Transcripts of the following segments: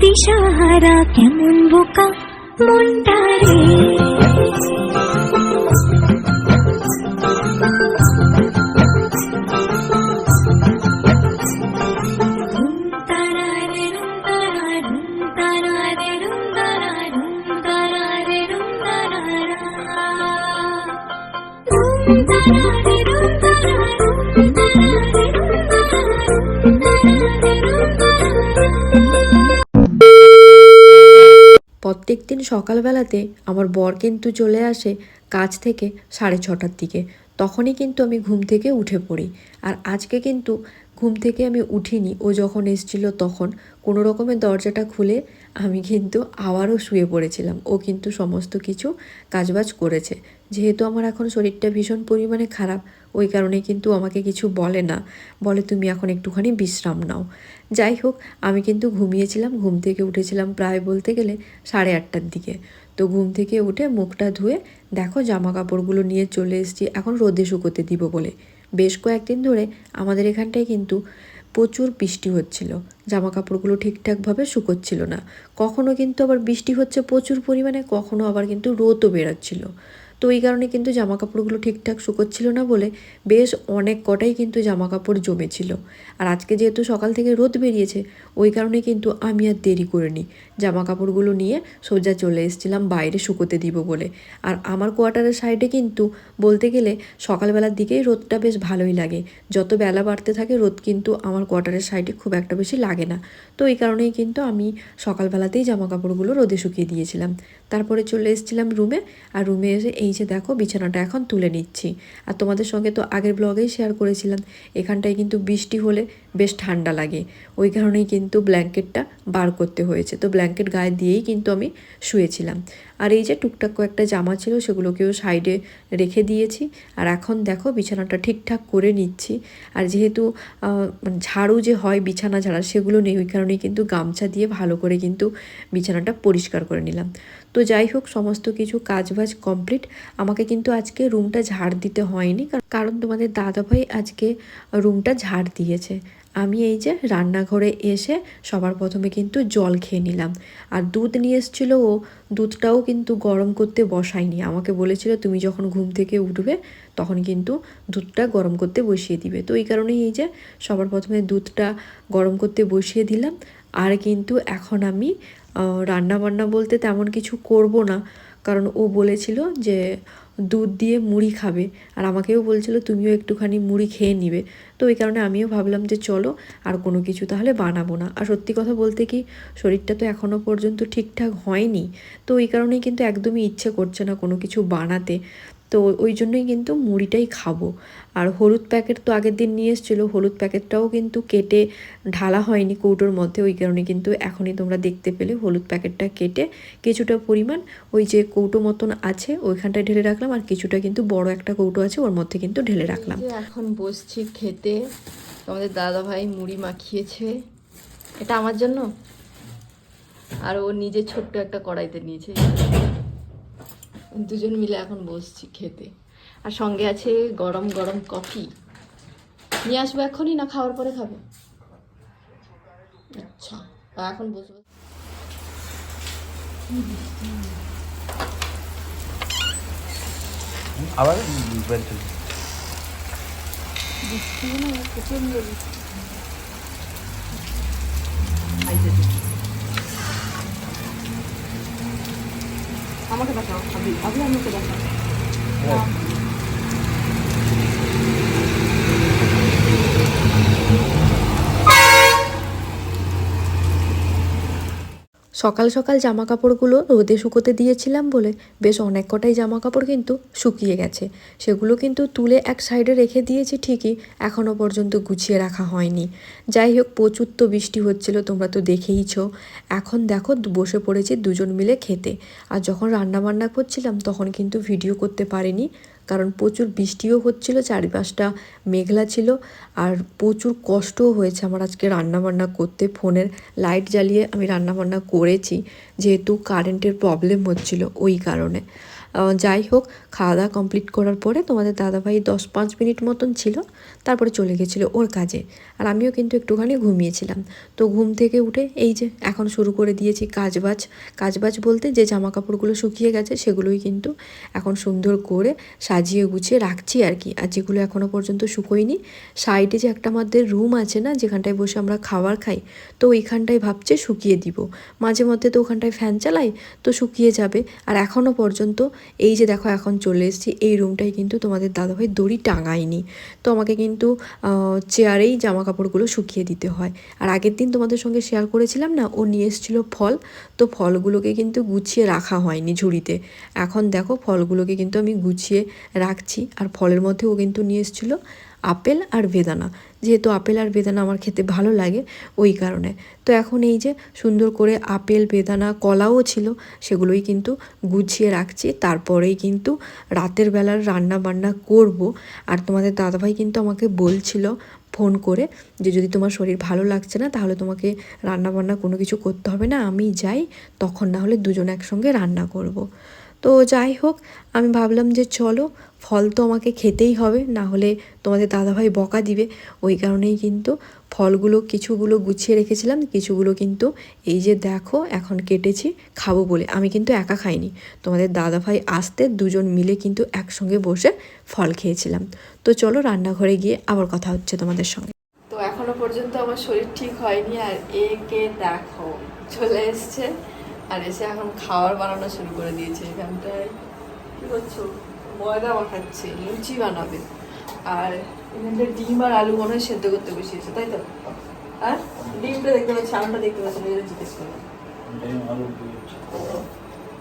দিশাহারা কেমন বোকা মনটা রে ধুম প্রত্যেক দিন সকালবেলাতে আমার বর কিন্তু চলে আসে কাজ থেকে সাড়ে ছটার দিকে। তখনই কিন্তু আমি ঘুম থেকে উঠে পড়ি। আর আজকে কিন্তু ঘুম থেকে আমি উঠিনি, ও যখন এসছিল তখন। কোনো রকমের দরজাটা খুলে আমি কিন্তু আবারও শুয়ে পড়েছিলাম। ও কিন্তু সমস্ত কিছু কাজবাজ করেছে। যেহেতু আমার এখন শরীরটা ভীষণ পরিমাণে খারাপ, ওই কারণে কিন্তু আমাকে কিছু বলে না। বলে, তুমি এখন একটুখানি বিশ্রাম নাও। যাই হোক, আমি কিন্তু ঘুমিয়েছিলাম, ঘুম থেকে উঠেছিলাম প্রায় বলতে গেলে সাড়ে আটটার দিকে। তো ঘুম থেকে উঠে মুখটা ধুয়ে, দেখো জামা কাপড়গুলো নিয়ে চলে এসেছি, এখন রোদে শুকোতে দিব বলে। বেশ কয়েকদিন ধরে আমাদের এখানটায় কিন্তু প্রচুর বৃষ্টি হচ্ছিল। জামা কাপড়গুলো ঠিকঠাকভাবে শুকোচ্ছিল না। কখনো কিন্তু আবার বৃষ্টি হচ্ছে প্রচুর পরিমাণে, কখনো আবার কিন্তু রোদও বেরোচ্ছিল। তো এই কারণে কিন্তু জামা কাপড়গুলো ঠিকঠাক শুকোচ্ছিল না বলে বেশ অনেক কটাই কিন্তু জামা কাপড় জমেছিল। আর আজকে যেহেতু সকাল থেকে রোদ বেরিয়েছে, ওই কারণে কিন্তু আমি আর দেরি করিনি। জামা কাপড়গুলো নিয়ে সোজা চলে এসেছিলাম বাইরে শুকোতে দিব বলে। আর আমার কোয়ার্টারের সাইডে কিন্তু বলতে গেলে সকালবেলার দিকেই রোদটা বেশ ভালোই লাগে। যত বেলা বাড়তে থাকে রোদ কিন্তু আমার কোয়ার্টারের সাইডে খুব একটা বেশি লাগে না। তো এই কারণেই কিন্তু আমি সকালবেলাতেই জামা কাপড়গুলো রোদে শুকিয়ে দিয়েছিলাম। তারপরে চলে এসেছিলাম রুমে, আর রুমে এসে এই যে দেখো, বিছানাটা এখন তুলে নিচ্ছি। আর তোমাদের সঙ্গে তো আগের ব্লগেই শেয়ার করেছিলাম। এখানটায় কিন্তু বৃষ্টি হলে বেশ ঠান্ডা লাগে। ওই কারণেই কিন্তু ব্ল্যাঙ্কেটটা বার করতে হয়েছে। তো ব্ল্যাঙ্কেট গায়ে দিয়েই কিন্তু আমি শুয়েছিলাম। আর এই যে টুকটাক কয়েকটা জামা ছিল সেগুলোকেও সাইডে রেখে দিয়েছি। আর এখন দেখো বিছানাটা ঠিকঠাক করে নিচ্ছি। আর যেহেতু মানে ঝাড়ু যে হয়, বিছানা ঝাড়া সেগুলো নেই, ওই কারণেই কিন্তু গামছা দিয়ে ভালো করে কিন্তু বিছানাটা পরিষ্কার করে নিলাম। তো যাই হোক, সমস্ত কিছু কাজবাজ কমপ্লিট। আমাকে কিন্তু আজকে রুমটা ঝাড় দিতে হয়নি। কার- কারণ তোমাদের দাদাভাই আজকে রুমটা ঝাড় দিয়েছে। আমি এই যে রান্নাঘরে এসে সবার প্রথমে কিন্তু জল খেয়ে নিলাম। আর দুধ নিয়ে এসেছিল ও, দুধটাও কিন্তু গরম করতে বসায়নি। আমাকে বলেছিল, তুমি যখন ঘুম থেকে উঠবে, তখন কিন্তু দুধটা গরম করতে বসিয়ে দিবে। তো এই কারণেই এই যে সবার প্রথমে দুধটা গরম করতে বসিয়ে দিলাম। আর কিন্তু এখন আমি রান্না বান্না বলতে তেমন কিছু করব না। কারণ ও বলেছিল যে, দুধ দিয়ে মুড়ি খাবে। আর আমাকেও বলছিল, তুমিও একটুখানি মুড়ি খেয়ে নিবে। তো ওই কারণে আমিও ভাবলাম যে, চলো, আর কোনো কিছু তাহলে বানাবো না। আর সত্যি কথা বলতে কি, শরীরটা তো এখনও পর্যন্ত ঠিকঠাক হয়নি। তো ওই কারণেই কিন্তু একদমই ইচ্ছে করছে না কোনো কিছু বানাতে। তো ওই জন্যই কিন্তু মুড়িটাই খাব। আর হলুদ প্যাকেট তো আগের দিন নিয়ে এসেছিল, হলুদ প্যাকেটটাও কিন্তু কেটে ঢালা হয়নি কৌটোর মধ্যে, ওই কারণে কিন্তু এখনই তোমরা দেখতে পেলে হলুদ প্যাকেটটা কেটে কিছুটা পরিমাণ ওই যে কৌটো মতন আছে ওইখানটায় ঢেলে রাখলাম, আর কিছুটা কিন্তু বড় একটা কৌটো আছে ওর মধ্যে কিন্তু ঢেলে রাখলাম। এখন বসছি খেতে আমাদের দাদা ভাই মুড়ি মাখিয়েছে। এটা আমার জন্য? আর ও নিজে ছোট্ট একটা কড়াইতে নিয়েছে। দুজন মিলে এখন বসছি খেতে। আর সঙ্গে আছে গরম গরম কফি। নিয়ে আসব এখনই না খাওয়ার পরে খাবে? আচ্ছা এখন বসবো। আবার বের চলছে আমাকে দেখাও আবি আবি আমাকে দেখাও সকাল সকাল জামা কাপড়গুলো রোদে শুকোতে দিয়েছিলাম বলে বেশ অনেক কটাই জামা কাপড় কিন্তু শুকিয়ে গেছে। সেগুলো কিন্তু তুলে এক সাইডে রেখে দিয়েছি ঠিকই এখনও পর্যন্ত গুছিয়ে রাখা হয়নি। যাই হোক, প্রচুর তো বৃষ্টি হচ্ছিল, তোমরা তো দেখেইছো। এখন দেখো, বসে পড়েছি দুজন মিলে খেতে। আর যখন রান্না বান্না করছিলাম তখন কিন্তু ভিডিও করতে পারিনি। কারণ প্রচুর বৃষ্টিও হচ্ছিল, চারিপাশটা মেঘলা ছিল আর প্রচুর কষ্টও হয়েছে আমার আজকে রান্নাবান্না করতে। ফোনের লাইট জ্বালিয়ে আমি রান্নাবান্না করেছি, যেহেতু কারেন্টের প্রবলেম হচ্ছিল ওই কারণে। যাই হোক খাওয়া দাওয়া কমপ্লিট করার পরে তোমাদের দাদাভাই দশ পাঁচ মিনিট মতন ছিল, তারপরে চলে গেছিল ওর কাজে। আর আমিও কিন্তু একটুখানি ঘুমিয়েছিলাম। তো ঘুম থেকে উঠে এই যে এখন শুরু করে দিয়েছি কাজবাজ। কাজবাজ বলতে যে জামা কাপড়গুলো শুকিয়ে গেছে সেগুলোই কিন্তু এখন সুন্দর করে সাজিয়ে গুছিয়ে রাখছি আর কি। আর যেগুলো এখনও পর্যন্ত শুকোয়নি, সাইডে যে একটা আমাদের রুম আছে না, যেখানটায় বসে আমরা খাবার খাই, তো ওইখানটায় ভাবছে শুকিয়ে দিব। মাঝে মধ্যে তো ওখানটায় ফ্যান চালাই, তো শুকিয়ে যাবে। আর এখনও পর্যন্ত এই যে দেখো এখন চলে এসেছি, এই রুমটাই কিন্তু তোমাদের দাদাভাই দড়ি টাঙায়নি। তো আমাকে কিন্তু চেয়ারেই জামা কাপড়গুলো শুকিয়ে দিতে হয়। আর আগের দিন তোমাদের সঙ্গে শেয়ার করেছিলাম না, ও নিয়ে এসেছিল ফল। তো ফলগুলোকে কিন্তু গুছিয়ে রাখা হয়নি ঝুড়িতে। এখন দেখো ফলগুলোকে কিন্তু আমি গুছিয়ে রাখছি। আর ফলের মধ্যে ও কিন্তু নিয়ে এসেছিল আপেল আর বেদানা। যেহেতু আপেল আর বেদানা আমার খেতে ভালো লাগে ওই কারণে। তো এখন এই যে সুন্দর করে আপেল, বেদানা, কলাও ছিল সেগুলোই কিন্তু গুছিয়ে রাখছি। তারপরেই কিন্তু রাতের বেলার রান্না বান্না করব। আর তোমাদের দাদাভাই কিন্তু আমাকে বলছিল ফোন করে যে যদি তোমার শরীর ভালো লাগছে না তাহলে তোমাকে রান্না বান্না কোনো কিছু করতে হবে না, আমি যাই, তখন না হলে দুজন একসঙ্গে রান্না করব। তো যাই হোক, আমি ভাবলাম যে চলো, ফল তো আমাকে খেতেই হবে, না হলে তোমাদের দাদাভাই বকা দিবে। ওই কারণেই কিন্তু ফলগুলো, কিছুগুলো গুছিয়ে রেখেছিলাম, কিছুগুলো কিন্তু এই যে দেখো, এখন কেটেছি, খাব বলে। আমি কিন্তু একা খাইনি। তোমাদের দাদাভাই আসতে দুজন মিলে কিন্তু একসঙ্গে বসে ফল খেয়েছিলাম। তো চলো, রান্নাঘরে গিয়ে আবার কথা হচ্ছে তোমাদের সঙ্গে। তো এখনও পর্যন্ত আমার শরীর ঠিক হয়নি, আর একে দেখো, চলে এসছে। আর এসে এখন খাবার বানানো শুরু করে দিয়েছে এখানটায় কি করছ? ময়দা মাখাচ্ছে লুচি বানাবে। আর এখানটা ডিম আর আলু মনে হয় সেদ্ধ করতে বসিয়েছে তাই তো? আর ডিমটা দেখতে পাচ্ছি আলুটা দেখতে পাচ্ছি না, এটা জিজ্ঞেস করলাম।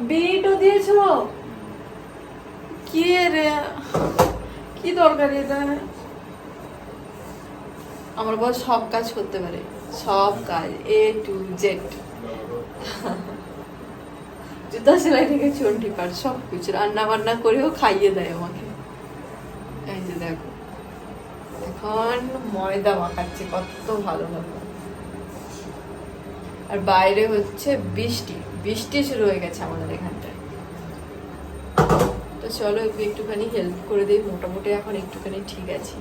বিটও দিয়েছ? কি রে? কি দরকারি এটা? আমার বল সব কাজ করতে পারে। সব কাজ এ টু জেড জুতা সেলাই থেকে চন্ডি পার সব কিছু রান্না বান্না করেও খাইয়ে দেয় আমাকে। এই যে দেখো, এখন ময়দা মাখাচ্ছে, কত ভালো ভালো। আর বাইরে হচ্ছে বৃষ্টি বৃষ্টি শুরু হয়ে গেছে আমাদের এখানটায়। তো চলো একটু একটুখানি হেল্প করে দিই, মোটামুটি এখন একটুখানি ঠিক আছে।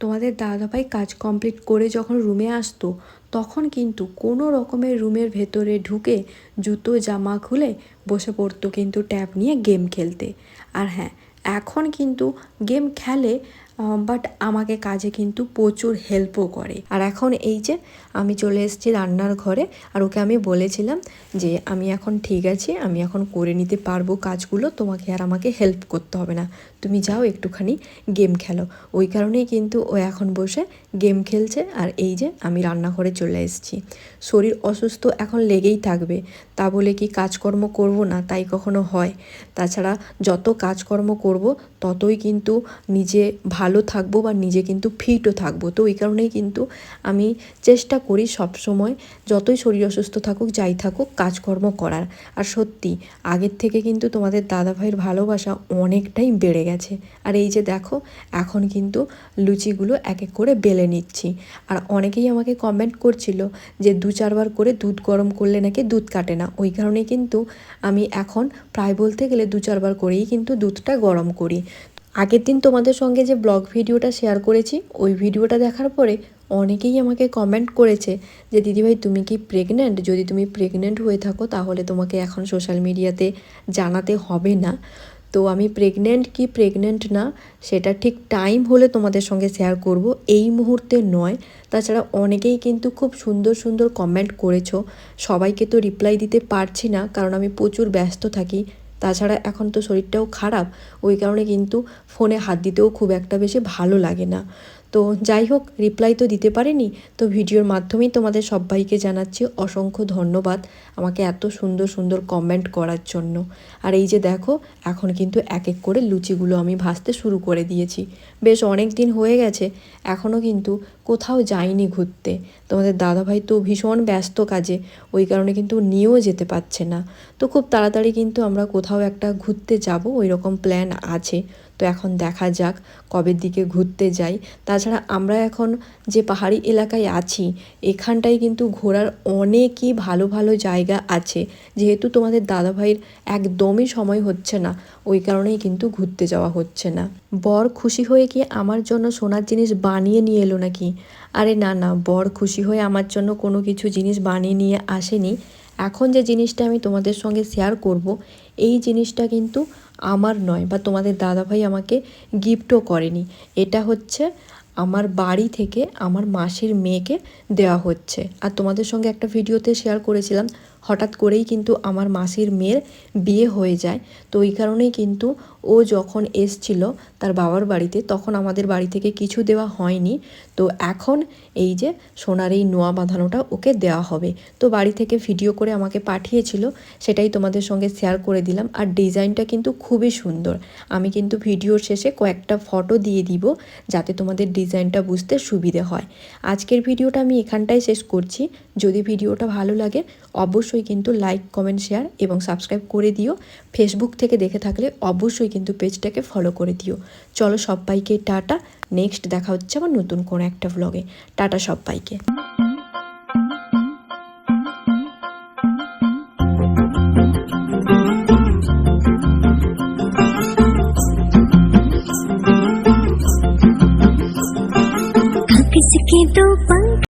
তোমাদের দাদাভাই কাজ কমপ্লিট করে যখন রুমে আসতো, তখন কিন্তু কোনো রকমের রুমের ভেতরে ঢুকে জুতো, জামা খুলে বসে পড়তো কিন্তু ট্যাব নিয়ে গেম খেলতে। আর হ্যাঁ এখন কিন্তু গেম খেলে বাট আমাকে কাজে কিন্তু প্রচুর হেল্পও করে। আর এখন এই যে আমি চলে এসেছি রান্নার ঘরে, আর ওকে আমি বলেছিলাম যে, আমি এখন ঠিক আছি, আমি এখন করে নিতে পারব কাজগুলো, তোমাকে আর আমাকে হেল্প করতে হবে না। তুমি যাও একটুখানি গেম খেলো। ওই কারণেই কিন্তু ও এখন বসে গেম খেলছে, আর এই যে আমি রান্নাঘরে চলে এসেছি। শরীর অসুস্থ এখন লেগেই থাকবে, তা বলে কি কাজকর্ম করব না, তাই কখনো হয়। তাছাড়া যত কাজকর্ম করব, ততই কিন্তু নিজে ভালো থাকব বা নিজে কিন্তু ফিটও থাকব। তো ওই কারণেই কিন্তু আমি চেষ্টা করি সব সময় যতই শরীর অসুস্থ থাকুক, যাই থাকুক, কাজকর্ম করার। আর সত্যি, আগের থেকে কিন্তু তোমাদের দাদা ভাইয়ের ভালোবাসা অনেকটাই বেড়ে গেছে। আর এই যে দেখো, এখন কিন্তু লুচিগুলো এক এক করে বেলে নিচ্ছি। আর অনেকেই আমাকে কমেন্ট করছিল যে, দু চারবার করে দুধ গরম করলে নাকি দুধ কাটে না? ওই কারণে কিন্তু আমি এখন প্রায় বলতে গেলে দু চারবার করেই কিন্তু দুধটা গরম করি। আগের দিন তোমাদের সঙ্গে যে ব্লগ ভিডিওটা শেয়ার করেছি, ওই ভিডিওটা দেখার পরে অনেকেই আমাকে কমেন্ট করেছে যে, দিদিভাই, তুমি কি প্রেগনেন্ট যদি তুমি প্রেগনেন্ট হয়ে থাকো, তাহলে তোমাকে এখন সোশ্যাল মিডিয়াতে জানাতে হবে না। তো আমি প্রেগনেন্ট কি প্রেগনেন্ট না, সেটা ঠিক টাইম হলে তোমাদের সঙ্গে শেয়ার করব। এই মুহূর্তে নয়। তাছাড়া অনেকেই কিন্তু খুব সুন্দর সুন্দর কমেন্ট করেছ। সবাইকে তো রিপ্লাই দিতে পারছি না, কারণ আমি প্রচুর ব্যস্ত থাকি। তাছাড়া এখন তো শরীরটাও খারাপ, ওই কারণে কিন্তু ফোনে হাত দিতেও খুব একটা বেশি ভালো লাগে না। তো যাই হোক রিপ্লাই তো দিতে পারিনি, তো ভিডিওর মাধ্যমেই তোমাদের সবাইকে জানাচ্ছি অসংখ্য ধন্যবাদ আমাকে এত সুন্দর সুন্দর কমেন্ট করার জন্য। আর এই যে দেখো, এখন কিন্তু এক এক করে লুচিগুলো আমি ভাজতে শুরু করে দিয়েছি। বেশ অনেক দিন হয়ে গেছে এখনও কিন্তু কোথাও যাইনি ঘুরতে। তোমাদের দাদাভাই তো ভীষণ ব্যস্ত কাজে, ওই কারণে কিন্তু নিয়েও যেতে পারছে না। তো খুব তাড়াতাড়ি কিন্তু আমরা কোথাও একটা ঘুরতে যাব ওই রকম প্ল্যান আছে। তো এখন দেখা যাক কবের দিকে ঘুরতে যাই। তাছাড়া আমরা এখন যে পাহাড়ি এলাকায় আছি, এখানটায় কিন্তু ঘোরার অনেকই ভালো ভালো জায়গা আছে। যেহেতু তোমাদের দাদাভাইয়ের একদমই সময় হচ্ছে না, ওই কারণেই কিন্তু ঘুরতে যাওয়া হচ্ছে না। বর খুশি হয়ে কি আমার জন্য সোনার জিনিস বানিয়ে নিয়ে এলো নাকি? আরে না না, বর খুশি হয়ে আমার জন্য কোনো কিছু জিনিস বানিয়ে নিয়ে আসেনি। এখন যে জিনিসটা আমি তোমাদের সঙ্গে শেয়ার করব, এই জিনিসটা কিন্তু আমার নয় বা তোমাদের দাদাভাই আমাকে গিফটও করেনি। এটা হচ্ছে আমার বাড়ি থেকে আমার মাসির মেয়েকে দেওয়া হচ্ছে। আর তোমাদের সঙ্গে একটা ভিডিওতে শেয়ার করেছিলাম, হঠাৎ করেই কিন্তু আমার মাসির মেয়ের বিয়ে হয়ে যায়। তো ওই কারণেই কিন্তু ও যখন এসছিল তার বাবার বাড়িতে, তখন আমাদের বাড়ি থেকে কিছু দেওয়া হয়নি। তো এখন এই যে সোনার এই নোয়া বাঁধানোটা ওকে দেওয়া হবে। তো বাড়ি থেকে ভিডিও করে আমাকে পাঠিয়েছিল, সেটাই তোমাদের সঙ্গে শেয়ার করে দিলাম। আর ডিজাইনটা কিন্তু খুবই সুন্দর। আমি কিন্তু ভিডিওর শেষে কয়েকটা ফটো দিয়ে দিব, যাতে তোমাদের ডিজাইনটা বুঝতে সুবিধে হয়। আজকের ভিডিওটা আমি এখানটাই শেষ করছি। যদি ভিডিওটা ভালো লাগে, অবশ্যই কিন্তু লাইক কমেন্ট শেয়ার এবং সাবস্ক্রাইব করে দিও। ফেসবুক থেকে দেখে থাকলে অবশ্যই কিন্তু পেজটাকে ফলো করে দিও। চলো সবাইকে টাটা। নেক্সট দেখা হচ্ছে আমার নতুন কোনো একটা ভ্লগে টাটা সবাইকে।